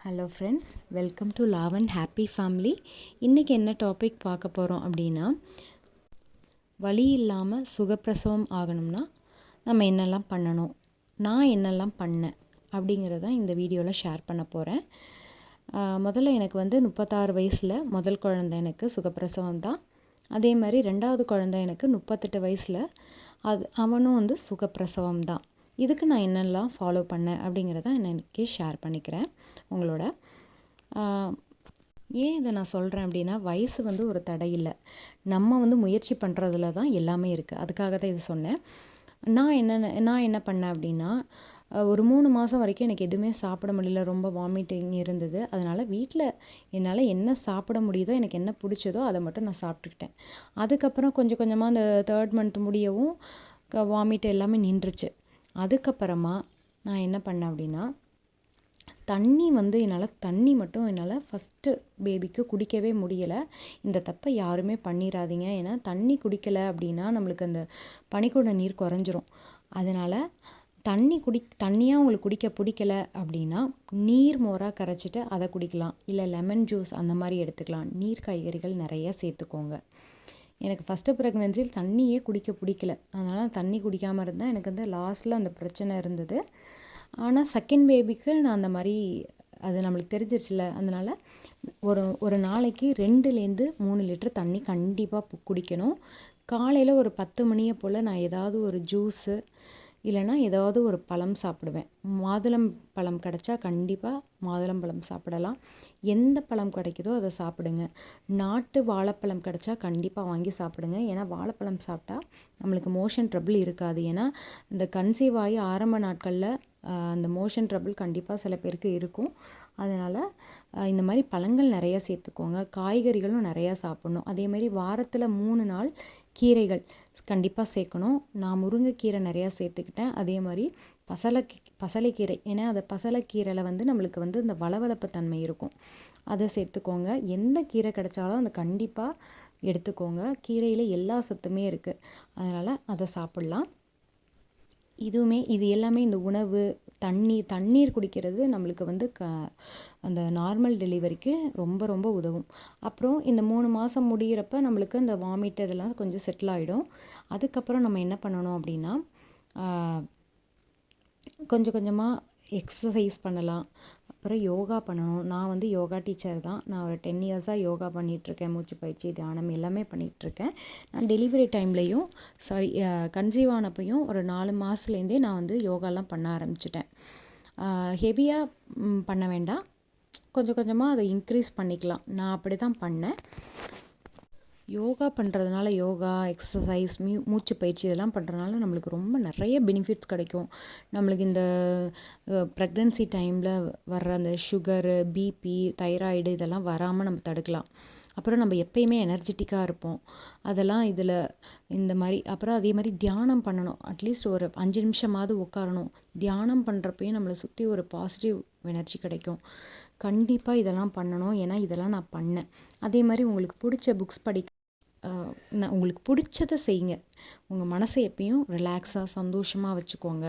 Hello friends welcome to love and happy family இன்றைக்கி என்ன topic பார்க்க போகிறோம் அப்படின்னா வழி இல்லாமல் சுகப்பிரசவம் ஆகணும்னா நம்ம என்னெல்லாம் பண்ணணும் நான் என்னெல்லாம் பண்ணேன் அப்படிங்கிறத இந்த வீடியோவில் ஷேர் பண்ண போகிறேன் முதல்ல எனக்கு வந்து முப்பத்தாறு வயசில் முதல் குழந்த எனக்கு சுகப்பிரசவம் தான். அதே மாதிரி ரெண்டாவது குழந்தை எனக்கு முப்பத்தெட்டு வயசில் அது அவனும் வந்து சுகப்பிரசவம் தான். இதுக்கு நான் என்னெல்லாம் ஃபாலோ பண்ணேன் அப்படிங்கிறத நான் இன்றைக்கி ஷேர் பண்ணிக்கிறேன் உங்களோட. ஏன் இதை நான் சொல்கிறேன் அப்படின்னா வயசு வந்து ஒரு தடை இல்லை. நம்ம வந்து முயற்சி பண்ணுறதுல தான் எல்லாமே இருக்குது அதுக்காக தான் இது சொன்னேன். நான் என்ன நான் என்ன பண்ணேன் அப்படின்னா ஒரு மூணு மாதம் வரைக்கும் எனக்கு எதுவுமே சாப்பிட முடியல. ரொம்ப வாமிட்டிங் இருந்தது. அதனால் வீட்டில் என்னால் என்ன சாப்பிட முடியுதோ எனக்கு என்ன பிடிச்சதோ அதை மட்டும் நான் சாப்பிட்டுக்கிட்டேன். அதுக்கப்புறம் கொஞ்சம் கொஞ்சமாக அந்த தேர்ட் மந்த் முடியவும் வாமிட் எல்லாமே நின்றுச்சு. அதுக்கப்புறமா நான் என்ன பண்ணேன் அப்படின்னா தண்ணி வந்து என்னால் தண்ணி மட்டும் என்னால் ஃபஸ்ட்டு பேபிக்கு குடிக்கவே முடியலை. இந்த தப்பை யாருமே பண்ணிடாதீங்க ஏன்னா தண்ணி குடிக்கலை அப்படின்னா நம்மளுக்கு அந்த பனிக்கூட நீர் குறைஞ்சிரும். அதனால் தண்ணி குடி தண்ணியாக உங்களுக்கு குடிக்க பிடிக்கல அப்படின்னா நீர் மோராக கரைச்சிட்டு அதை குடிக்கலாம். இல்லை லெமன் ஜூஸ் அந்த மாதிரி எடுத்துக்கலாம். நீர் காய்கறிகள் நிறைய சேர்த்துக்கோங்க. எனக்கு ஃபஸ்ட்டு ப்ரெக்னென்சியில் தண்ணியே குடிக்க பிடிக்கல. அதனால் தண்ணி குடிக்காமல் இருந்தேன். எனக்கு வந்து லாஸ்ட்டில் அந்த பிரச்சனை இருந்தது. ஆனால் செகண்ட் பேபிக்கு நான் அந்த மாதிரி அது நம்மளுக்கு தெரிஞ்சிருச்சுல அதனால் ஒரு ஒரு நாளைக்கு ரெண்டுலேருந்து மூணு லிட்டர் தண்ணி கண்டிப்பாக குடிக்கணும். காலையில் ஒரு பத்து மணியை போல் நான் ஏதாவது ஒரு ஜூஸு இல்லைன்னா ஏதாவது ஒரு பழம் சாப்பிடுவேன். மாதுளம் பழம் கிடைச்சா கண்டிப்பாக மாதுளம் பழம் சாப்பிடலாம். எந்த பழம் கிடைக்குதோ அதை சாப்பிடுங்க. நாட்டு வாழைப்பழம் கிடைச்சா கண்டிப்பாக வாங்கி சாப்பிடுங்க. ஏன்னா வாழைப்பழம் சாப்பிட்டா நம்மளுக்கு மோஷன் ட்ரபிள் இருக்காது. ஏன்னா இந்த கன்சீவ் ஆகி ஆரம்ப நாட்களில் அந்த மோஷன் ட்ரபிள் கண்டிப்பாக சில பேருக்கு இருக்கும். அதனால் இந்த மாதிரி பழங்கள் நிறைய சேர்த்துக்கோங்க. காய்கறிகளும் நிறையா சாப்பிட்ணும். அதேமாதிரி வாரத்தில் மூணு நாள் கீரைகள். கண்டிப்பாக சேர்க்கணும். நான் முருங்கைக்கீரை நிறையா சேர்த்துக்கிட்டேன். அதே மாதிரி பசலை பசலைக்கீரை. ஏன்னா அந்த பசலைக்கீரையில் வந்து நம்மளுக்கு வந்து இந்த வளவளப்பு தன்மை இருக்கும். அதை சேர்த்துக்கோங்க. எந்த கீரை கிடைச்சாலும் அதை கண்டிப்பாக எடுத்துக்கோங்க. கீரையில் எல்லா சத்துமே இருக்குது அதனால் அதை சாப்பிட்லாம். இதுவுமே இது எல்லாமே இந்த உணவு தண்ணீர் தண்ணீர் குடிக்கிறது நம்மளுக்கு வந்து க அந்த நார்மல் டெலிவரிக்கு ரொம்ப ரொம்ப உதவும். அப்புறம் இந்த மூணு மாதம் முடிகிறப்ப நம்மளுக்கு இந்த வாமிட் இதெல்லாம் கொஞ்சம் செட்டில் ஆகிடும் அதுக்கப்புறம் நம்ம என்ன பண்ணணும் அப்படின்னா கொஞ்சம் கொஞ்சமாக எக்ஸசைஸ் பண்ணலாம். அப்புறம் யோகா பண்ணணும். நான் வந்து யோகா டீச்சர் தான். நான் ஒரு டென் இயர்ஸாக யோகா பண்ணிகிட்ருக்கேன் மூச்சு பயிற்சி தியானம் எல்லாமே பண்ணிகிட்ருக்கேன் நான் டெலிவரி டைம்லேயும் சாரி கன்சீவ் ஆனப்பையும் ஒரு நாலு மாதத்துலேருந்தே நான் வந்து யோகாலாம் பண்ண ஆரம்பிச்சிட்டேன். ஹெவியாக பண்ண வேண்டாம். கொஞ்சம் கொஞ்சமாக அதை இன்க்ரீஸ் பண்ணிக்கலாம். நான் அப்படி தான் பண்ணேன். யோகா பண்ணுறதுனால யோகா எக்ஸசைஸ் மியூ மூச்சு பயிற்சி இதெல்லாம் பண்ணுறதுனால நம்மளுக்கு ரொம்ப நிறைய பெனிஃபிட்ஸ் கிடைக்கும். நம்மளுக்கு இந்த ப்ரெக்னென்சி டைமில் வர்ற அந்த சுகரு பிபி தைராய்டு இதெல்லாம் வராமல் நம்ம தடுக்கலாம். அப்புறம் நம்ம எப்பயுமே எனர்ஜெட்டிக்காக இருப்போம். அதெல்லாம் இதில் இந்த மாதிரி அப்புறம் அதே மாதிரி தியானம் பண்ணணும். அட்லீஸ்ட் ஒரு அஞ்சு நிமிஷமாவது உட்காரணும் தியானம் பண்ணுறப்பையும் நம்மளை சுற்றி ஒரு பாசிட்டிவ் எனர்ஜி கிடைக்கும். கண்டிப்பாக இதெல்லாம் பண்ணணும். ஏன்னா இதெல்லாம் நான் பண்ணேன். அதே மாதிரி உங்களுக்கு பிடிச்ச புக்ஸ் படி நான் உங்களுக்கு பிடிச்சதை செய்யுங்க. உங்கள் மனசை எப்பயும் ரிலாக்ஸாக சந்தோஷமாக வச்சுக்கோங்க.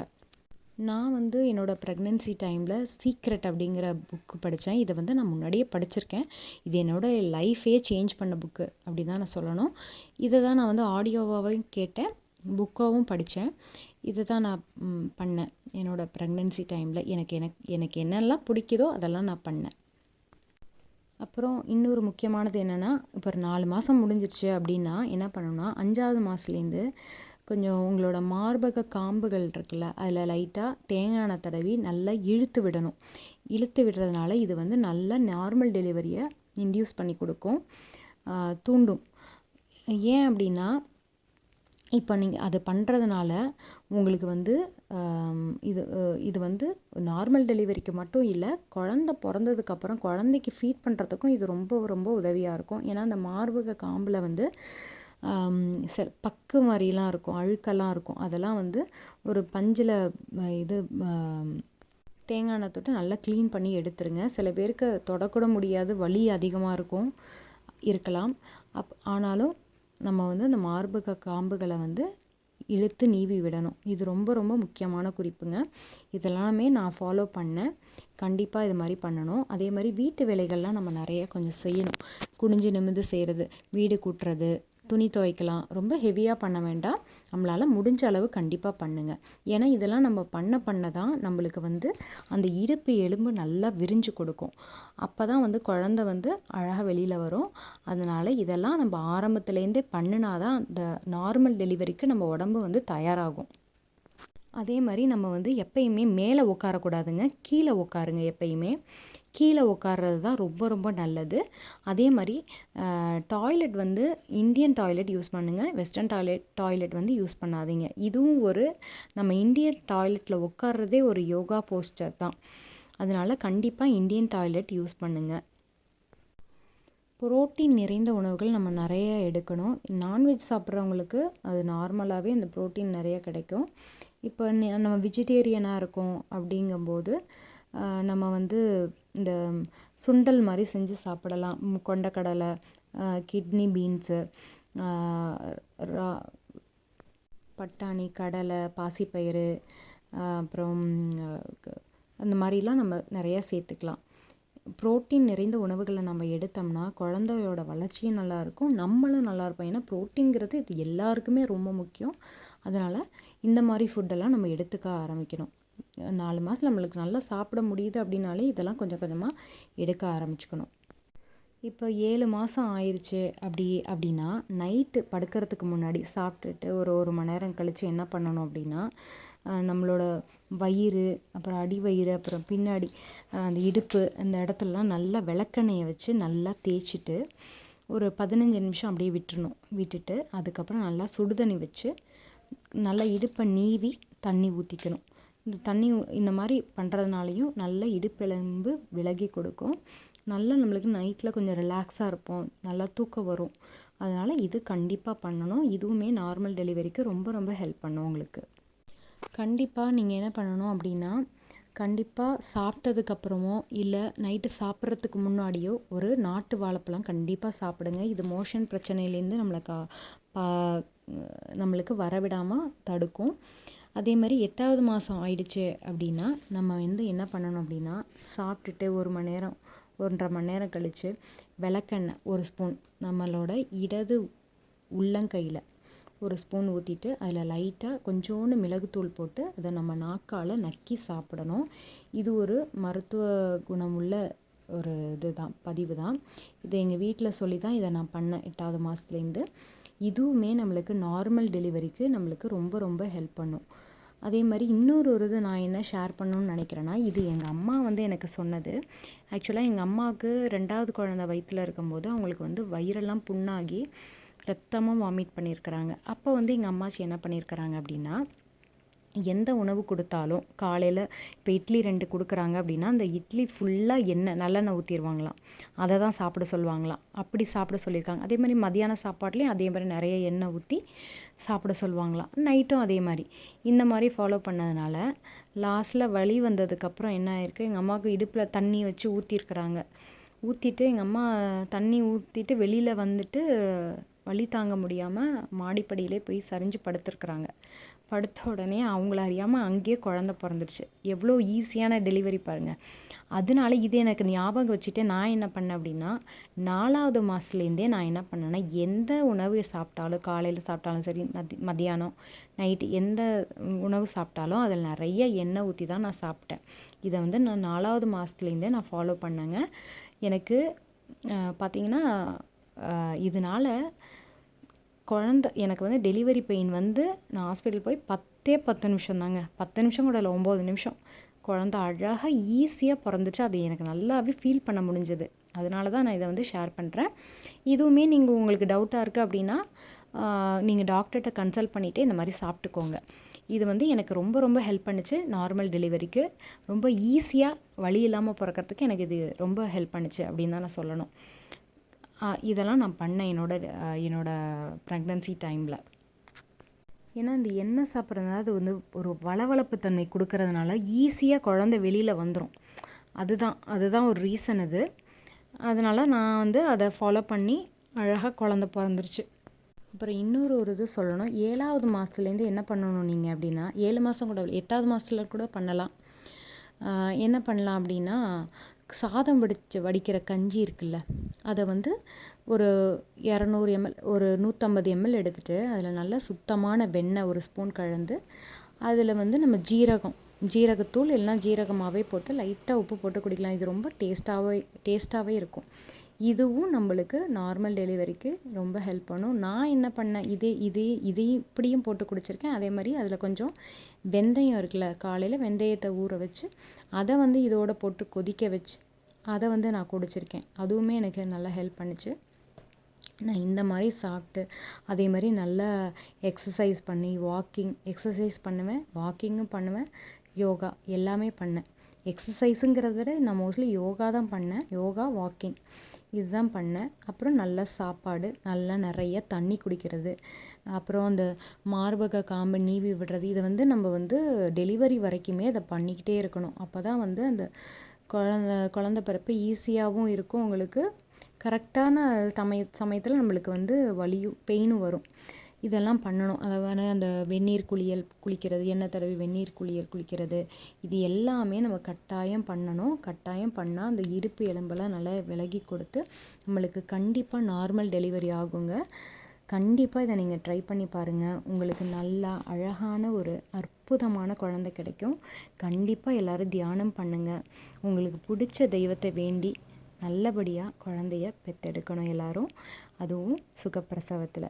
நான் வந்து என்னோடய ப்ரெக்னென்சி டைமில் சீக்ரெட் அப்படிங்கிற புக்கு படித்தேன் இதை வந்து நான் முன்னாடியே படிச்சிருக்கேன். இது என்னோடய லைஃபே சேஞ்ச் பண்ண புக்கு அப்படி தான் நான் சொல்லணும். இதை தான் நான் வந்து ஆடியோவாகவும் கேட்டேன். புக்காகவும் படித்தேன் இதை தான் நான் பண்ணேன். என்னோடய ப்ரெக்னென்சி டைமில் எனக்கு எனக்கு எனக்கு என்னெல்லாம் பிடிக்குதோ அதெல்லாம் நான் பண்ணேன். அப்புறம் இன்னொரு முக்கியமானது என்னென்னா இப்போ ஒரு நாலு மாதம் முடிஞ்சிருச்சு அப்படின்னா என்ன பண்ணணும்னா அஞ்சாவது மாதத்துலேருந்து கொஞ்சம் உங்களோட மார்பக காம்புகள் இருக்குல்ல அதில் லைட்டாக தேங்காய் எண்ணெய் தடவி நல்லா இழுத்து விடணும். இழுத்து விடுறதுனால இது வந்து நல்ல நார்மல் டெலிவரியை இன்டியூஸ் பண்ணி கொடுக்கும் தூண்டும். ஏன் அப்படின்னா இப்போ நீங்கள் அது பண்ணுறதுனால உங்களுக்கு வந்து இது இது வந்து நார்மல் டெலிவரிக்கு மட்டும் இல்லை குழந்த பிறந்ததுக்கப்புறம் குழந்தைக்கு ஃபீட் பண்ணுறதுக்கும் இது ரொம்ப ரொம்ப உதவியாக இருக்கும். ஏன்னா அந்த மார்பக காம்பில் வந்து ஆம், செ பக்கு மாதிரிலாம் இருக்கும் அழுக்கெல்லாம் இருக்கும். அதெல்லாம் வந்து ஒரு பஞ்சில் இது தேங்காய் எண்ணெய் தொட்டு நல்லா க்ளீன் பண்ணி எடுத்துருங்க. சில பேருக்கு தொடக்கூட முடியாது வலி அதிகமாக இருக்கும் இருக்கலாம். அப் ஆனாலும் நம்ம வந்து அந்த மார்பக காம்புகளை வந்து இழுத்து நீவி விடணும். இது ரொம்ப ரொம்ப முக்கியமான குறிப்புங்க. இதெல்லாமே நான் ஃபாலோ பண்ணேன். கண்டிப்பாக இது மாதிரி பண்ணணும். அதே மாதிரி வீட்டு வேலைகள்லாம் நம்ம நிறைய கொஞ்சம் செய்யணும். குனிஞ்சு நிமிந்து செய்கிறது வீடு கூட்டுறது துணி துவைக்கலாம். ரொம்ப ஹெவியாக பண்ண வேண்டாம். நம்மளால் முடிஞ்ச அளவு கண்டிப்பாக பண்ணுங்கள் ஏன்னா இதெல்லாம் நம்ம பண்ண பண்ண தான் நம்மளுக்கு வந்து அந்த இடுப்பு எலும்பு நல்லா விரிஞ்சு கொடுக்கும். அப்போ தான் வந்து குழந்த வந்து அழகாக வெளியில் வரும். அதனால் இதெல்லாம் நம்ம ஆரம்பத்துலேருந்தே பண்ணினா தான் அந்த நார்மல் டெலிவரிக்கு நம்ம உடம்பு வந்து தயாராகும். அதே மாதிரி நம்ம வந்து எப்பயுமே மேலே உட்காரக்கூடாதுங்க. கீழே உட்காருங்க எப்பயுமே. கீழே உட்கார்றது தான் ரொம்ப ரொம்ப நல்லது. அதே மாதிரி டாய்லெட் வந்து இந்தியன் டாய்லெட் யூஸ் பண்ணுங்கள் வெஸ்டர்ன் டாய்லெட் டாய்லெட் வந்து யூஸ் பண்ணாதீங்க. இதுவும் ஒரு நம்ம இந்தியன் டாய்லெட்டில் உட்கார்றதே ஒரு யோகா போஸ்டர் தான். அதனால் கண்டிப்பாக இந்தியன் டாய்லெட் யூஸ் பண்ணுங்கள் புரோட்டீன் நிறைந்த உணவுகள் நம்ம நிறைய எடுக்கணும். நான்வெஜ் சாப்பிட்றவங்களுக்கு அது நார்மலாகவே அந்த புரோட்டீன் நிறைய கிடைக்கும். இப்போ நம்ம வெஜிடேரியனாக இருக்கோம் அப்படிங்கும்போது நம்ம வந்து இந்த சுண்டல் மாதிரி செஞ்சு சாப்பிடலாம். கொண்டக்கடலை கிட்னி பீன்ஸு ரா பட்டாணி கடலை பாசிப்பயிறு அப்புறம் அந்த மாதிரிலாம் நம்ம நிறையா சேர்த்துக்கலாம். புரோட்டீன் நிறைந்த உணவுகளை நம்ம எடுத்தோம்னா குழந்தையோட வளர்ச்சியும் நல்லாயிருக்கும் நம்மளும் நல்லா இருப்போம். ஏன்னா புரோட்டீன்கிறது இது எல்லாருக்குமே ரொம்ப முக்கியம். அதனால் இந்த மாதிரி ஃபுட்டெல்லாம் நம்ம எடுத்துக்க ஆரம்பிக்கணும். நாலு மாதம் நம்மளுக்கு நல்லா சாப்பிட முடியுது அப்படின்னாலே இதெல்லாம் கொஞ்சம் கொஞ்சமாக எடுக்க ஆரம்பிச்சுக்கணும். இப்போ ஏழு மாதம் ஆயிடுச்சு அப்படி அப்படின்னா நைட்டு படுக்கிறதுக்கு முன்னாடி சாப்பிட்டுட்டு ஒரு ஒரு மணி நேரம் கழித்து என்ன பண்ணணும் அப்படின்னா நம்மளோட வயிறு அப்புறம் அடி வயிறு அப்புறம் பின்னாடி அந்த இடுப்பு அந்த இடத்துலலாம் நல்லா விளக்கெண்ணெயை வச்சு நல்லா தேய்ச்சிட்டு ஒரு பதினஞ்சு நிமிஷம் அப்படியே விட்டுறணும். விட்டுட்டு அதுக்கப்புறம் நல்லா சுடுதண்ணி வச்சு நல்லா இடுப்பை நீவி தண்ணி ஊற்றிக்கணும் இந்த தண்ணி இந்த மாதிரி பண்ணுறதுனாலையும் நல்ல இடுப்பெலும்பு விலகி கொடுக்கும். நல்லா நம்மளுக்கு நைட்டில் கொஞ்சம் ரிலாக்ஸாக இருப்போம். நல்லா தூக்கம் வரும். அதனால் இது கண்டிப்பாக பண்ணணும். இதுவுமே நார்மல் டெலிவரிக்கு ரொம்ப ரொம்ப ஹெல்ப் பண்ணும் உங்களுக்கு. கண்டிப்பாக நீங்கள் என்ன பண்ணணும் அப்படின்னா கண்டிப்பாக சாப்பிட்டதுக்கப்புறமோ இல்லை நைட்டு சாப்பிட்றதுக்கு முன்னாடியோ ஒரு நாட்டு வாழைப்பழம் கண்டிப்பாக சாப்பிடுங்க. இது மோஷன் பிரச்சனையிலேருந்து நம்மளை கா பா நம்மளுக்கு வரவிடாமல் தடுக்கும். அதே மாதிரி எட்டாவது மாதம் ஆயிடுச்சு அப்படின்னா நம்ம வந்து என்ன பண்ணணும் அப்படின்னா சாப்பிட்டுட்டு ஒரு மணி நேரம் ஒன்றரை மணி நேரம் கழித்து விளக்கெண்ணெய் ஒரு ஸ்பூன் நம்மளோட இடது உள்ளங்கையில் ஒரு ஸ்பூன் ஊற்றிட்டு அதில் லைட்டாக கொஞ்சோண்டு மிளகுத்தூள் போட்டு அதை நம்ம நாக்கால் நக்கி சாப்பிடணும். இது ஒரு மருத்துவ குணமுள்ள ஒரு இது தான் பதிவு தான் இதை எங்கள் வீட்டில் சொல்லி தான் இதை நான் பண்ணேன் எட்டாவது மாதத்துலேருந்து இதுவுமே நம்மளுக்கு நார்மல் டெலிவரிக்கு நம்மளுக்கு ரொம்ப ரொம்ப ஹெல்ப் பண்ணும். அதே மாதிரி இன்னொரு ஒரு இது நான் என்ன ஷேர் பண்ணணும்னு நினைக்கிறேன்னா இது எங்கள் அம்மா வந்து எனக்கு சொன்னது. ஆக்சுவலாக எங்கள் அம்மாவுக்கு ரெண்டாவது குழந்த வயிற்றில் இருக்கும்போது அவங்களுக்கு வந்து வயிறெல்லாம் புண்ணாகி ரத்தமாக வாமிட் பண்ணியிருக்கிறாங்க. அப்போ வந்து எங்கள் அம்மாச்சி என்ன பண்ணியிருக்கிறாங்க அப்படின்னா எந்த உணவு கொடுத்தாலும் காலையில் இப்போ இட்லி ரெண்டு கொடுக்குறாங்க அப்படின்னா அந்த இட்லி ஃபுல்லாக எண்ணெய் நல்லெண்ணெய் ஊற்றிடுவாங்களாம் அதை தான் சாப்பிட சொல்லுவாங்களாம். அப்படி சாப்பிட சொல்லியிருக்காங்க. அதே மாதிரி மதியான சாப்பாட்லேயும் அதே மாதிரி நிறைய எண்ணெய் ஊற்றி சாப்பிட சொல்லுவாங்களாம். நைட்டும் அதே மாதிரி. இந்த மாதிரி ஃபாலோ பண்ணதுனால லாஸ்ட்டில் வலி வந்ததுக்கப்புறம் என்ன ஆயிருக்கு? எங்கள் அம்மாவுக்கு இடுப்பில் தண்ணி வச்சு ஊற்றிருக்குறாங்க ஊற்றிட்டு எங்கள் அம்மா தண்ணி ஊற்றிட்டு வெளியில் வந்துட்டு வலி தாங்க முடியாமல் மாடிப்படியிலே போய் சரிஞ்சு படுத்துருக்குறாங்க. படுத்த உடனே அவங்கள அறியாமல் அங்கேயே குழந்த பிறந்துருச்சு எவ்வளோ ஈஸியான டெலிவரி பாருங்கள் அதனால இது எனக்கு ஞாபகம் வச்சுட்டு நான் என்ன பண்ணேன் அப்படின்னா நாலாவது மாதத்துலேருந்தே நான் என்ன பண்ணேன்னா எந்த உணவு சாப்பிட்டாலும் காலையில் சாப்பிட்டாலும் சரி மதி மதியானம் நைட்டு எந்த உணவு சாப்பிட்டாலும் அதில் நிறைய எண்ணெய் ஊற்றி தான் நான் சாப்பிட்டேன். இதை வந்து நான் நாலாவது மாதத்துலேருந்தே நான் ஃபாலோ பண்ணேங்க. எனக்கு பார்த்திங்கன்னா இதனால் குழந்த எனக்கு வந்து டெலிவரி பெயின் வந்து நான் ஹாஸ்பிட்டல் போய் பத்தே பத்து நிமிஷம் தாங்க பத்து நிமிஷம் கூட இல்லை ஒம்பது நிமிஷம். குழந்த அழகாக ஈஸியாக பிறந்துச்சு. அது எனக்கு நல்லாவே ஃபீல் பண்ண முடிஞ்சது. அதனால தான் நான் இதை வந்து ஷேர் பண்ணுறேன் இதுவுமே நீங்கள் உங்களுக்கு டவுட்டாக இருக்குது அப்படின்னா நீங்கள் டாக்டர்கிட்ட கன்சல்ட் பண்ணிவிட்டு இந்த மாதிரி சாப்பிட்டுக்கோங்க. இது வந்து எனக்கு ரொம்ப ரொம்ப ஹெல்ப் பண்ணுச்சு நார்மல் டெலிவரிக்கு ரொம்ப ஈஸியாக வழி இல்லாமல் பிறக்கிறதுக்கு எனக்கு இது ரொம்ப ஹெல்ப் பண்ணுச்சு அப்படின்னு தான் நான் சொல்லணும். இதெல்லாம் நான் பண்ணேன் என்னோட என்னோட ப்ரெக்னன்சி டைமில் ஏன்னா இந்த எண்ணெய் சாப்பிட்றதுனால அது வந்து ஒரு வளவளப்பு தன்மை கொடுக்கறதுனால ஈஸியாக குழந்த வெளியில் வந்துடும் அதுதான் அதுதான் ஒரு ரீசன் அது. அதனால் நான் வந்து அதை ஃபாலோ பண்ணி அழகாக குழந்த பிறந்துருச்சு. அப்புறம் இன்னொரு ஒரு இது சொல்லணும். ஏழாவது மாதத்துலேருந்து என்ன பண்ணணும் நீங்கள் அப்படின்னா ஏழு மாதம் கூட எட்டாவது மாதத்துல கூட பண்ணலாம். என்ன பண்ணலாம் அப்படின்னா சாதம் வடித்து வடிக்கிற கஞ்சி இருக்குல்ல அதை வந்து ஒரு இரநூறு எம்எல் ஒரு நூற்றம்பது எம்எல் எடுத்துகிட்டு அதில் நல்லா சுத்தமான வெண்ணெய் ஒரு ஸ்பூன் கலந்து அதில் வந்து நம்ம ஜீரகம் ஜீரகத்தூள் இல்லைனா ஜீரகமாகவே போட்டு லைட்டாக உப்பு போட்டு குடிக்கலாம். இது ரொம்ப டேஸ்ட்டாகவே டேஸ்ட்டாகவே இருக்கும். இதுவும் நம்மளுக்கு நார்மல் டெலிவரிக்கு ரொம்ப ஹெல்ப் பண்ணும். நான் என்ன பண்ணேன்? இதே இதே இதையும் இப்படியும் போட்டு குடிச்சிருக்கேன். அதே மாதிரி அதில் கொஞ்சம் வெந்தயம் இருக்குல்ல காலையில் வெந்தயத்தை ஊற வச்சு அதை வந்து இதோட போட்டு கொதிக்க வச்சு அதை வந்து நான் குடிச்சிருக்கேன். அதுவுமே எனக்கு நல்லா ஹெல்ப் பண்ணிச்சு. நான் இந்த மாதிரி சாப்பிட்டு அதே மாதிரி நல்லா எக்ஸசைஸ் பண்ணி வாக்கிங் எக்ஸசைஸ் பண்ணுவேன் வாக்கிங்கும் பண்ணுவேன் யோகா எல்லாமே பண்ணேன். எக்ஸசைஸுங்கிறத விட நான் மோஸ்ட்லி யோகா தான் பண்ணேன். யோகா வாக்கிங் இதுதான் பண்ணேன். அப்புறம் நல்ல சாப்பாடு நல்லா நிறைய தண்ணி குடிக்கிறது. அப்புறம் அந்த மார்பக காம்பு நீவி விடுறது இதை வந்து நம்ம வந்து டெலிவரி வரைக்குமே அதை பண்ணிக்கிட்டே இருக்கணும். அப்போ தான் வந்து அந்த குழந்த குழந்த பிறப்பு ஈஸியாகவும் இருக்கும். உங்களுக்கு கரெக்டான சமய சமயத்தில் நம்மளுக்கு வந்து வலியும் பெயினும் வரும். இதெல்லாம் பண்ணணும். அதாவது அந்த வெந்நீர் குளியல் குளிக்கிறது எண்ணெய் தடவி வெந்நீர் குளியல் குளிக்கிறது இது எல்லாமே நம்ம கட்டாயம் பண்ணணும். கட்டாயம் பண்ணால் அந்த இருப்பு எலும்பெல்லாம் நல்லா விலகி கொடுத்து நம்மளுக்கு கண்டிப்பாக நார்மல் டெலிவரி ஆகுங்க. கண்டிப்பாக இதை நீங்கள் ட்ரை பண்ணி பாருங்கள் உங்களுக்கு நல்லா அழகான ஒரு அற்புதமான குழந்தை கிடைக்கும். கண்டிப்பாக எல்லோரும் தியானம் பண்ணுங்கள் உங்களுக்கு பிடிச்ச தெய்வத்தை வேண்டி நல்லபடியாக குழந்தைய பெற்றெடுக்கணும் எல்லோரும். அதுவும் சுகப்பிரசவத்தில்.